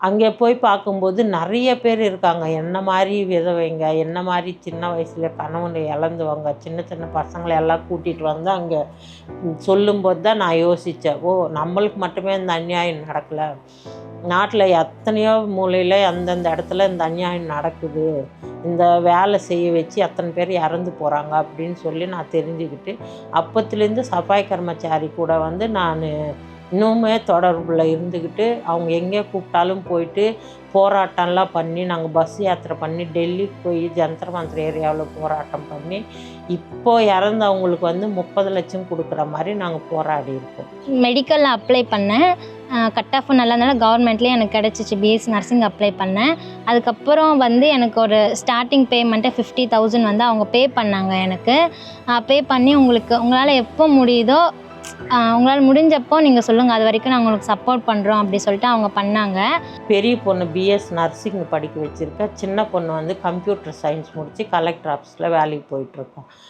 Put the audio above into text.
அங்கே போய் பார்க்கும்போது நிறைய பேர் இருக்காங்க. என்ன மாதிரி விதவைங்க என்ன மாதிரி சின்ன வயசில் கணவனை இழந்தவங்க சின்ன சின்ன பசங்களை எல்லாம் கூட்டிகிட்டு வந்து அங்கே சொல்லும்போது தான் நான் யோசித்தேன் ஓ நம்மளுக்கு மட்டுமே இந்த அநியாயம் நடக்கலை. நாட்டில் எத்தனையோ மூலையில் அந்தந்த இடத்துல இந்த அநியாயம் நடக்குது. இந்த வேலை செய்ய வச்சு அத்தனை பேர் இறந்து போகிறாங்க அப்படின்னு சொல்லி நான் தெரிஞ்சுக்கிட்டு அப்பத்துலேருந்து சஃபாய் கர்மச்சாரி கூட வந்து நான் இன்னுமே தொடர்பில் இருந்துக்கிட்டு அவங்க எங்கே கூப்பிட்டாலும் போயிட்டு போராட்டம்லாம் பண்ணி நாங்கள் பஸ் யாத்திரை பண்ணி டெல்லிக்கு போய் ஜந்தர் மந்திர ஏரியாவில் போராட்டம் பண்ணி இப்போ இறந்தவங்களுக்கு வந்து முப்பது லட்சம் கொடுக்குற மாதிரி நாங்கள் போராடி இருக்கோம். மெடிக்கலில் அப்ளை பண்ணேன். கட் ஆஃப் நல்லா இருந்தாலும் கவர்மெண்ட்லேயே எனக்கு கிடச்சிச்சு. பிஎஸ்சி நர்சிங் அப்ளை பண்ணேன். அதுக்கப்புறம் வந்து எனக்கு ஒரு ஸ்டார்டிங் பேமெண்ட்டை ஃபிஃப்டி தௌசண்ட் வந்து அவங்க பே பண்ணாங்க எனக்கு. பே பண்ணி உங்களுக்கு உங்களால் எப்போ முடியுதோ உங்களால் முடிஞ்சப்போ நீங்கள் சொல்லுங்கள் அது வரைக்கும் நாங்கள் உங்களுக்கு சப்போர்ட் பண்ணுறோம் அப்படி சொல்லிட்டு அவங்க பண்ணாங்க. பெரிய பொண்ணு பிஎஸ் நர்சிங் படிக்க வச்சுருக்கேன் சின்ன பொண்ணு வந்து கம்ப்யூட்டர் சயின்ஸ் முடித்து கலெக்டர் ஆஃபீஸில் வேலைக்கு போயிட்டுருக்கோம்